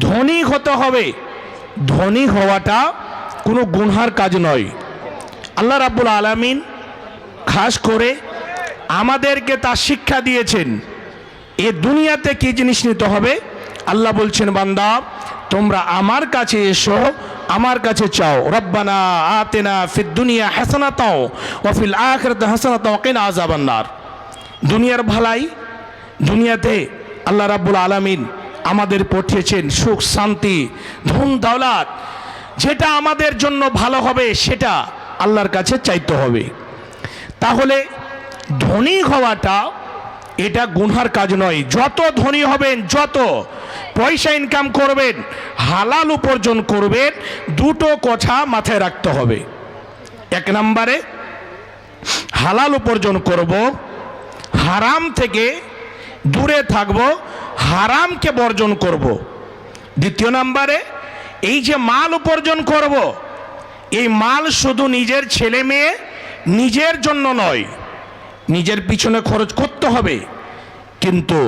ধনী হতে হবে। ধনী হওয়াটা কোনো গুনহার কাজ নয়। আল্লাহ রাব্বুল আলামিন খাস করে আমাদেরকে তা শিক্ষা দিয়েছেন। এ দুনিয়াতে কি জিনিস নিতে হবে? আল্লাহ বলছেন, বান্দা, তোমরা আমার কাছে এসো, আমার কাছে চাও। রব্বানা আতেনা ফিদ দুনিয়া হাসানা হাসানাতাও ওয়াফিল আখিরাতি হাসানাতাও কিনা আযাবান্নার। দুনিয়ার ভালাই, দুনিয়াতে আল্লাহ রাব্বুল আলামিন আমাদের পাঠিয়েছেন সুখ, শান্তি ধন দৌলত। যেটা আমাদের জন্য ভালো হবে, সেটা আল্লাহর কাছে চাইতে হবে। তাহলে ধনী হওয়াটা এটা গুনহার কাজ নয়। যত ধনী হবেন, যত পয়সা ইনকাম করবেন, হালাল উপার্জন করবেন, দুটো কথা মাথায় রাখতে হবে। এক নম্বরে, হালাল উপার্জন করব, হারাম থেকে দূরে থাকব হারামকে বর্জন করব। দ্বিতীয় নম্বরে, এই যে মাল উপার্জন করব, এই মাল শুধু নিজের ছেলে মেয়ে নিজের জন্য নয়, নিজের পিছনে খরচ করতে হবে, কিন্তু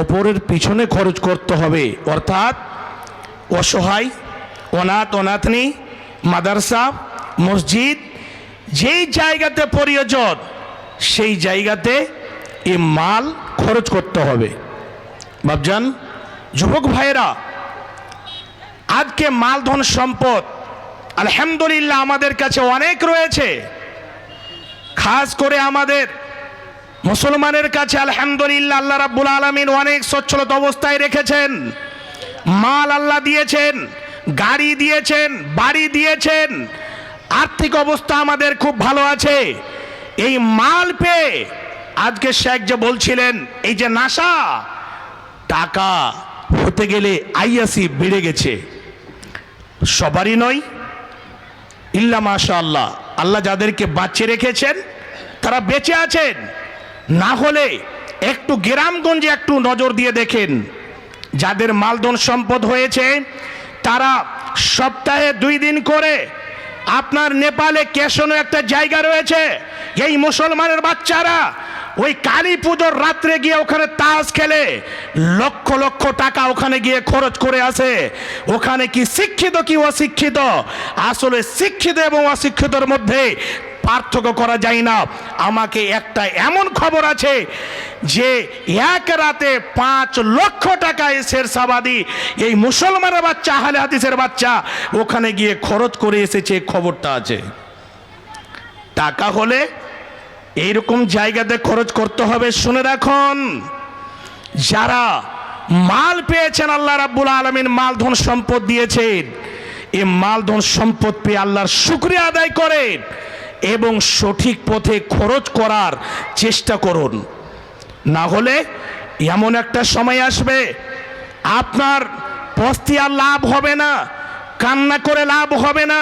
অপরের পিছনে খরচ করতে হবে, অর্থাৎ অসহায়, অনাথ, অনাথনি, মাদ্রাসা, মসজিদ, যেই জায়গাতে প্রয়োজন, সেই জায়গাতে এ মাল খরচ করতে হবে। বাবজান যুবক ভাইয়েরা, আজকে মালধন সম্পদ, আলহামদুলিল্লাহ আমাদের কাছে অনেক রয়েছে। খাস করে আমাদের মুসলমানের কাছে আলহামদুলিল্লাহ আল্লাহ রাব্বুল আলমিন অনেক সচ্ছলত অবস্থায় রেখেছেন। মাল আল্লাহ দিয়েছেন, গাড়ি দিয়েছেন, বাড়ি দিয়েছেন। আর্থিক অবস্থা আমাদের খুব ভালো আছে। এই মাল পেয়ে আজকে শেখ যে বলছিলেন, এই যে নাসা টাকা হতে গেলে আইয়াসি বেড়ে গেছে। সবারই নয়, ইল্লা মাশা আল্লাহ আল্লাহ যাদেরকে বাঁচিয়ে রেখেছেন, তারা বেঁচে আছেন। না হলে একটু গ্রামগঞ্জে একটু নজর দিয়ে দেখেন, যাদের মালধন সম্পদ হয়েছে, তারা সপ্তাহে দুই দিন করে আপনার নেপালে কেশনো একটা জায়গা রয়েছে। এই মুসলমানের বাচ্চারা ওই কালী পুজোর রাত্রে গিয়ে ওখানে তাস খেলে লক্ষ লক্ষ টাকা ওখানে গিয়ে খরচ করে আসে। ওখানে কি শিক্ষিত কি অশিক্ষিত? আসলে শিক্ষিত এবং অশিক্ষিতর মধ্যে পার্থক্য করা যায় না। আমাকে একটা এমন খবর আছে যে এক রাতে পাঁচ লক্ষ টাকা এসের সাবাদি এই মুসলমানের বাচ্চা, আহলে হাদিসের বাচ্চা ওখানে গিয়ে খরচ করে এসেছে। খবরটা আছে। টাকা হলে এইরকম জায়গাতে খরচ করতে হবে, শুনে রাখুন। যারা মাল পেয়েছেন, আল্লাহ রাব্বুল আলমিন মালধন সম্পদ দিয়েছেন, এই মালধন সম্পদ পেয়ে আল্লাহর শুক্রিয়া আদায় করেন এবং সঠিক পথে খরচ করার চেষ্টা করুন। না হলে এমন একটা সময় আসবে, আপনার পস্তি আর লাভ হবে না, কান্না করে লাভ হবে না,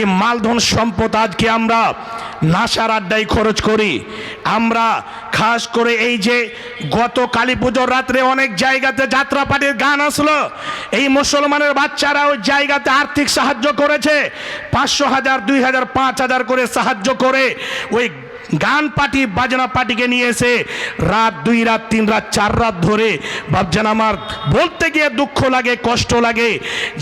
এই মালধন সম্পদ আজকে আমরা নাসার আড্ডায় খরচ করি। আমরা খাস করে এই যে গত কালী পুজোর রাত্রে অনেক জায়গাতে যাত্রাপাটির গান আসলো। এই মুসলমানের বাচ্চারা ওই জায়গাতে আর্থিক সাহায্য করেছে। পাঁচশো হাজার, দুই হাজার, পাঁচ হাজার করে সাহায্য করে ওই গান পার্টি, বাজনা পার্টিকে নিয়ে এসে রাত দুই রাত, তিন রাত, চার রাত ধরে ভাবছেন আমার বলতে গিয়ে দুঃখ লাগে, কষ্ট লাগে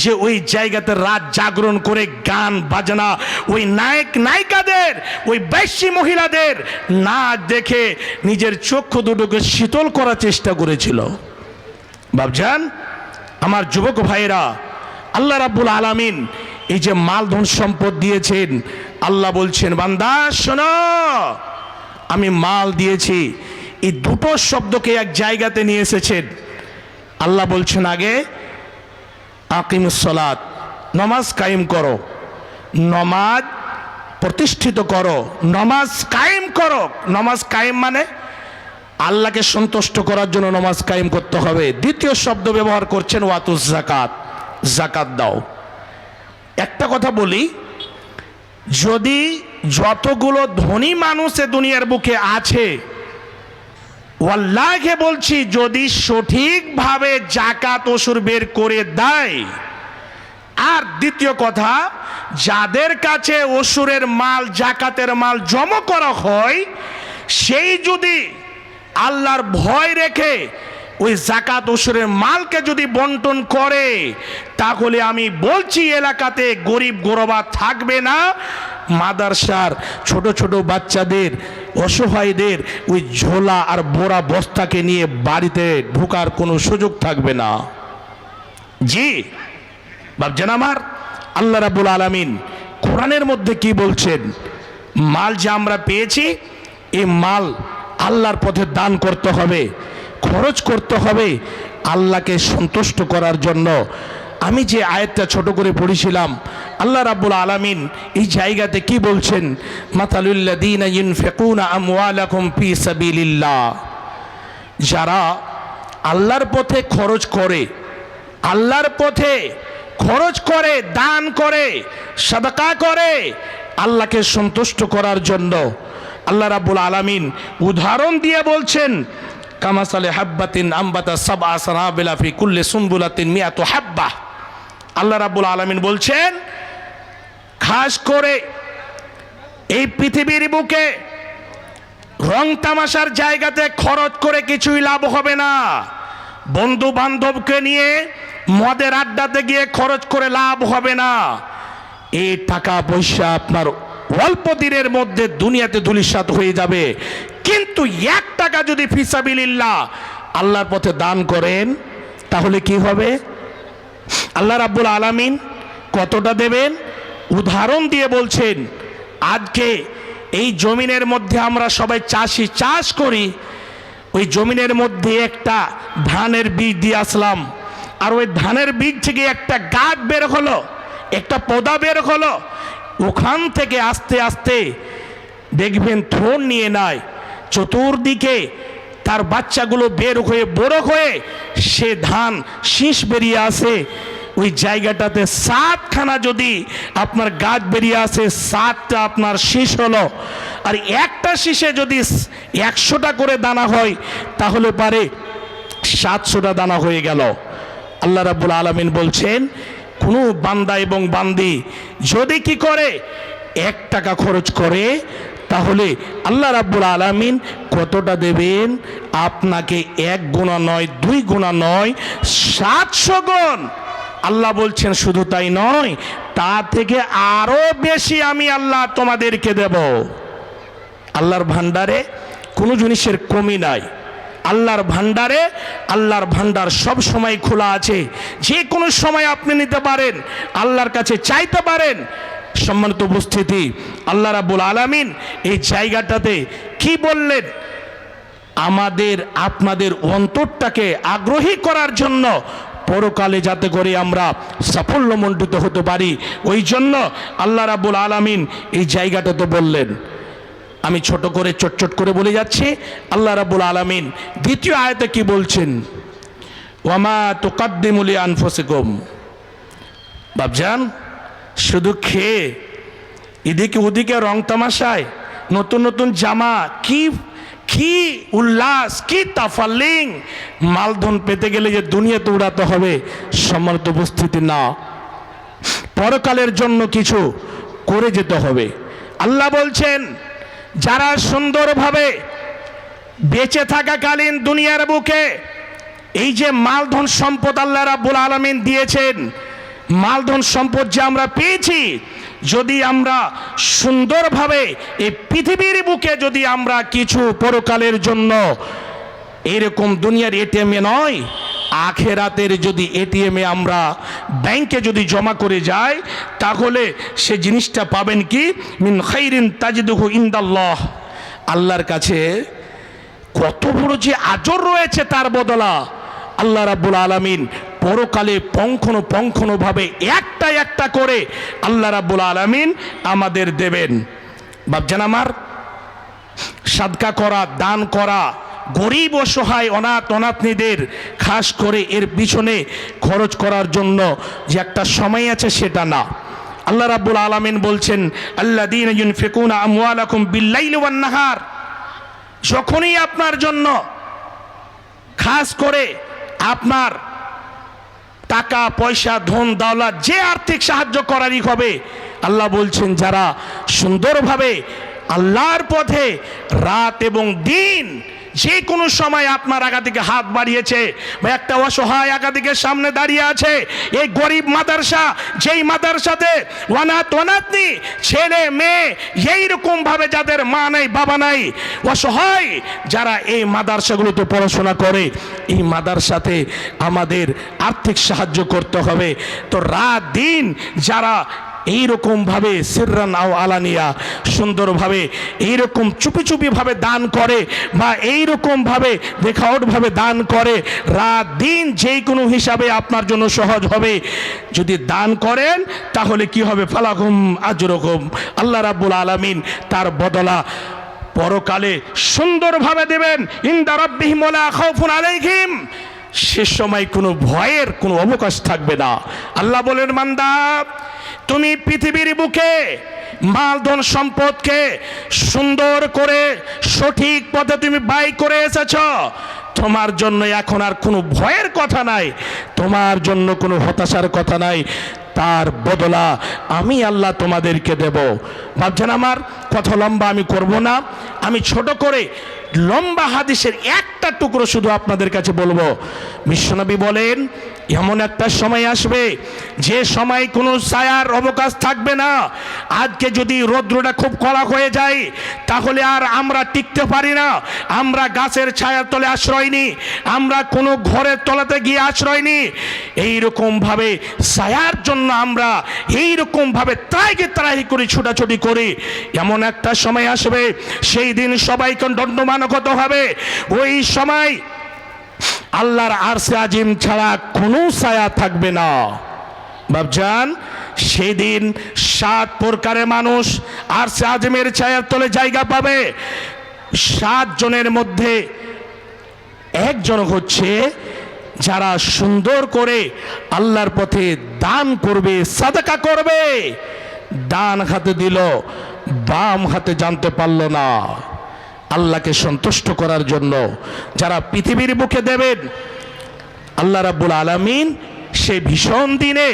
যে ওই জায়গাতে রাত জাগরণ করে গান, বাজনা, ওই নায়ক, নায়িকাদের, ওই বেশি মহিলাদের না দেখে নিজের চক্ষু দুটোকে শীতল করার চেষ্টা করেছিল। বাবজান আমার যুবক ভাইয়েরা, আল্লাহ রাব্বুল আলামিন এই যে মালধন সম্পদ দিয়েছেন, আল্লাহ বলছেন, বান্দা, শোনো, আমি মাল দিয়েছি। এই দুটো শব্দকে এক জায়গাতে নিয়ে এসেছেন। আল্লাহ বলছেন আগে আকিম আকিমুসলাত নমাজ কায়েম করো। নমাজ প্রতিষ্ঠিত করো। নমাজ কায়েম করো। নমাজ কায়েম মানে আল্লাহকে সন্তুষ্ট করার জন্য নমাজ কায়েম করতে হবে। দ্বিতীয় শব্দ ব্যবহার করছেন ওয়াতুস জাকাত জাকাত দাও। একটা কথা বলি, যদি যতগুলো ধনী মানুষ এ দুনিয়ার বুকে আছে ওয়াল্লাহকে বলছি, যদি সঠিকভাবে জাকাত ওসুর বের করে দেয়, আর দ্বিতীয় কথা, যাদের কাছে অসুরের মাল জাকাতের মাল জমা করা হয়, সেই যদি আল্লাহর ভয় রেখে ওই জাকাত ওসরের মালকে যদি বন্টন করে, তাহলে আমি বলছি এলাকাতে গরিব গোরবা থাকবে না। মাদারসার ছোট ছোট বাচ্চাদের, অসহায়দের ওই ঝোলা আর বোরা বস্তাকে নিয়ে বাড়িতে ঢোকার কোনো সুযোগ থাকবে না। জি বাবজান আমার? আল্লাহ রাবুল আলামিন কোরআনের মধ্যে কি বলছেন? মাল যে আমরা পেয়েছি, এই মাল আল্লাহর পথে দান করতে হবে। খরচ করতে হবে আল্লাহকে সন্তুষ্ট করার জন্য। আমি যে আয়াতটা ছোট করে পড়েছিলাম, আল্লাহ রাব্বুল আলামিন এই জায়গাতে কি বলছেন? মাতালুল্লাযীনা ইউনফিকুনা আমওয়ালাকুম ফি সাবিলিল্লাহ। যারা আল্লাহর পথে খরচ করে, আল্লাহর পথে খরচ করে, দান করে, সাদাকা করে, আল্লাহকে সন্তুষ্ট করার জন্য আল্লাহ রাব্বুল আলামিন উদাহরণ দিয়ে বলছেন কামাসালে হাব্বাতিন আম্বাতা সাব আসানাবিলা ফি কুল্লে সুম্বুলাতিন মিয়াতু হাব্বা আল্লাহ রাব্বুল আলামিন বলছেন, খাস করে এই পৃথিবীর বুকে রং তামাশার জায়গাতে খরচ করে কিছুই লাভ হবে না। বন্ধু বান্ধবকে নিয়ে মদের আড্ডাতে গিয়ে খরচ করে লাভ হবে না। এই টাকা পয়সা আপনার অল্প দিনের মধ্যে দুনিয়াতে ধুলিসাত হয়ে যাবে। কিন্তু এক টাকা যদি ফিসাবিল্লাহ আল্লাহর পথে দান করেন, তাহলে কি হবে? আল্লাহ রাব্বুল আলামিন কতটা দেবেন? উদাহরণ দিয়ে বলছেন, আজকে এই জমিনের মধ্যে আমরা সবাই চাষি চাষ করি, ওই জমিনের মধ্যে একটা ধানের বীজ দিয়ে আসলাম, আর ওই ধানের বীজ থেকে একটা গাছ বের হলো, একটা পদা বের হলো, ওখান থেকে আস্তে আস্তে দেখবেন থ্রোন নিয়ে নেয় চতুর্দিকে তার বাচ্চাগুলো বের হয়ে, বড় হয়ে সে ধান শীষ বেরিয়ে আসে। ওই জায়গাটাতে সাতখানা যদি আপনার গাছ বেরিয়ে আসে, সাতটা আপনার শীষ হলো। আর একটা শীষে যদি একশোটা করে দানা হয়, তাহলে পারে সাতশোটা দানা হয়ে গেল। আল্লাহ রাবুল আলমিন বলছেন, কোনো বান্দা এবং বান্দি যদি কি করে, এক টাকা খরচ করে তাহলে আল্লাহ রাব্বুল আলামিন কতটা দেবেন? আপনাকে এক গুণা নয়, দুই গুণা নয়, সাতশো গুণ। আল্লাহ বলছেন, শুধু তাই নয়, তা থেকে আরও বেশি আমি আল্লাহ তোমাদেরকে দেব। আল্লাহর ভান্ডারে কোনো জিনিসের কমি নাই। আল্লাহর ভান্ডারে আল্লাহর ভান্ডার সব সময় খোলা আছে। যে কোনো সময় আপনি নিতে পারেন, আল্লাহর কাছে চাইতে পারেন সম্মানিত উপস্থিতি, আল্লাহ রাবুল আলামিন এই জায়গাটাতে কি বললেন? আমাদের, আপনাদের অন্তরটাকে আগ্রহী করার জন্য পরকালে যাতে করে আমরা সাফল্যমণ্ডিত হতে পারি, ওই জন্য আল্লাহ রাবুল আলামিন এই জায়গাটাতে বললেন। আমি ছোট করে চটচট করে বলে যাচ্ছি, আল্লাহ রাবুল আলামিন দ্বিতীয় আয়তে কি বলছেন? ওয়ামা তোকাদ্দিমুলি আনফসিকম। বাবজান শুধু খেয়ে, এদিকে ওদিকে রং তামাশায়, নতুন নতুন জামা, কি কি উল্লাস, কি তাফালিং মালধন পেতে গেলে যে দুনিয়াতে উড়াতে হবে, সমর্থ উপস্থিতি না। পরকালের জন্য কিছু করে যেতে হবে। আল্লাহ বলছেন, যারা সুন্দরভাবে বেঁচে থাকাকালীন দুনিয়ার বুকে, এই যে মালধন সম্পদ আল্লাহ রাব্বুল আলমিন দিয়েছেন মালধন সম্পদ যে আমরা পেয়েছি, যদি আমরা সুন্দরভাবে এই পৃথিবীর বুকে যদি আমরা কিছু পরকালের জন্য এরকম দুনিয়ার এটিএমে নয়, আখেরাতের যদি এটিএমে আমরা ব্যাংকে যদি জমা করে যাই, তাহলে সে জিনিসটা পাবেন কি? মিন খাইরিন তাজিদুহু ইন্দাল্লাহ। আল্লাহর কাছে কত বড় যে আজর রয়েছে তার বদলা। আল্লাহ রাব্বুল আলামিন পরকালে পঙ্খনো পঙ্খনোভাবে একটা একটা করে আল্লাহ রাব্বুল আলামিন আমাদের দেবেন। বাবজান আমার, সাদকা করা, দান করা, গরিব অসহায় অনাথ অনাথনীদের খাস করে এর পিছনে খরচ করার জন্য যে একটা সময় আছে সেটা না। আল্লাহ রাব্বুল আলামিন বলছেন আল্লাহ দিন ফেকুনা আমওয়ালাকুম বিল্লাইল ওয়ান নাহার যখনই আপনার জন্য খাস করে আপনার টাকা, পয়সা, ধন দাওলা যে আর্থিক সাহায্য করারই হবে। আল্লাহ বলছেন, যারা সুন্দরভাবে আল্লাহর পথে রাত এবং দিন যে কোনো সময় আপনার একাধিকে হাত বাড়িয়েছে বা একটা অসহায় একাধিকে সামনে দাঁড়িয়ে আছে, এই গরিব মাদ্রাসা, যেই মাদ্রাসাতে ওয়ানাত ওয়ানাতনি ছেলে মেয়ে এইরকম ভাবে যাদের মা নাই, বাবা নাই, অসহায় যারা এই মাদ্রাসাগুলোতে পড়াশোনা করে, এই মাদ্রাসাতে আমাদের আর্থিক সাহায্য করতে হবে। তো রাত দিন যারা এইরকম ভাবে সিররান আও আলানিয়া সুন্দরভাবে, এইরকম চুপি চুপি ভাবে দান করে বা এইরকম ভাবে দেখাওট ভাবে দান করে, রাত দিন যেই কোনো হিসাবে আপনার জন্য সহজ হবে। যদি দান করেন, তাহলে কি হবে? ফালাকুম আজরকম। আল্লাহ রাব্বুল আলামিন তার বদলা পরকালে সুন্দরভাবে দেবেন। ইন্দা রাব্বিহিম ওয়ালা খাউফুন আলাইহিম। সে সময় কোনো ভয়ের, কোনো অবকাশ থাকবে না। আল্লাহ বলেন মান্দা তুমি পৃথিবীর বুকে মালধন সম্পদকে সুন্দর করে, সঠিক পথে তুমি বাই করে এসেছ। তোমার জন্য এখন আর কোনো ভয়ের কথা নাই, তোমার জন্য কোনো হতাশার কথা নাই। তার বদলা আমি আল্লাহ তোমাদেরকে দেব। ভাবছেন আমার, কথা লম্বা আমি করব না। আমি ছোট করে লম্বা হাদিসের একটা টুকরো শুধু আপনাদের কাছে বলব। বিশ্বনবী বলেন, এমন একটা সময় আসবে, যে সময় কোনো ছায়ার অবকাশ থাকবে না। আজকে যদি রৌদ্রটা খুব কড়া হয়ে যায়, তাহলে আর আমরা টিকতে পারি না। আমরা গাছের ছায়ার তলে আশ্রয় নিই আমরা কোনো ঘরের তলাতে গিয়ে আশ্রয় নিই এইরকমভাবে ছায়ার জন্য আমরা এইরকম ভাবে ত্রাইকে ত্রাহি করি ছুটাছুটি করি। এমন একটা সময় আসবে, সেই দিন সবাইকে দণ্ডমানগত হবে ওই সময় আল্লাহর আরশে আজিম ছাড়া কোনো ছায়া থাকবে না। বাবজান সেদিন সাত প্রকারের মানুষ আরশে আজিমের ছায়ার তলে জায়গা পাবে। সাত জনের মধ্যে একজন হচ্ছে যারা সুন্দর করে আল্লাহর পথে দান করবে, সাদাকা করবে। ডান হাতে দিল, বাম হাতে জানতে পারল না। আল্লাহকে সন্তুষ্ট করার জন্য যারা পৃথিবীর বুকে দেবেন, আল্লাহ রাব্বুল আলামিন সে ভীষণ দিনে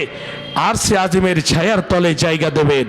আর সে আজিমের ছায়ার তলে জায়গা দেবেন।